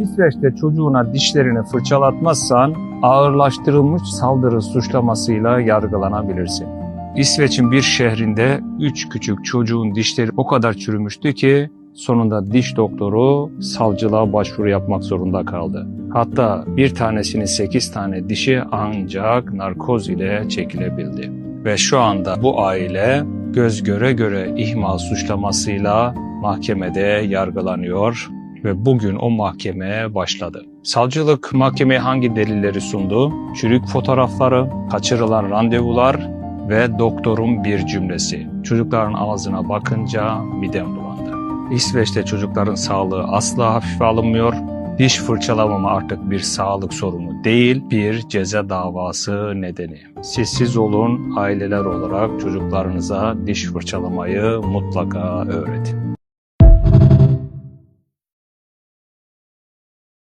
İsveç'te çocuğuna dişlerini fırçalatmazsan ağırlaştırılmış saldırı suçlamasıyla yargılanabilirsin. İsveç'in bir şehrinde üç küçük çocuğun dişleri o kadar çürümüştü ki sonunda diş doktoru savcılığa başvuru yapmak zorunda kaldı. Hatta bir tanesinin 8 tane dişi ancak narkoz ile çekilebildi. Ve şu anda bu aile göz göre göre ihmal suçlamasıyla mahkemede yargılanıyor ve bugün o mahkeme başladı. Savcılık mahkemeye hangi delilleri sundu? Çürük fotoğrafları, kaçırılan randevular ve doktorun bir cümlesi. Çocukların ağzına bakınca midem bulandı. İsveç'te çocukların sağlığı asla hafife alınmıyor. Diş fırçalamama artık bir sağlık sorunu değil, bir ceza davası nedeni. Sessiz olun, aileler olarak çocuklarınıza diş fırçalamayı mutlaka öğretin.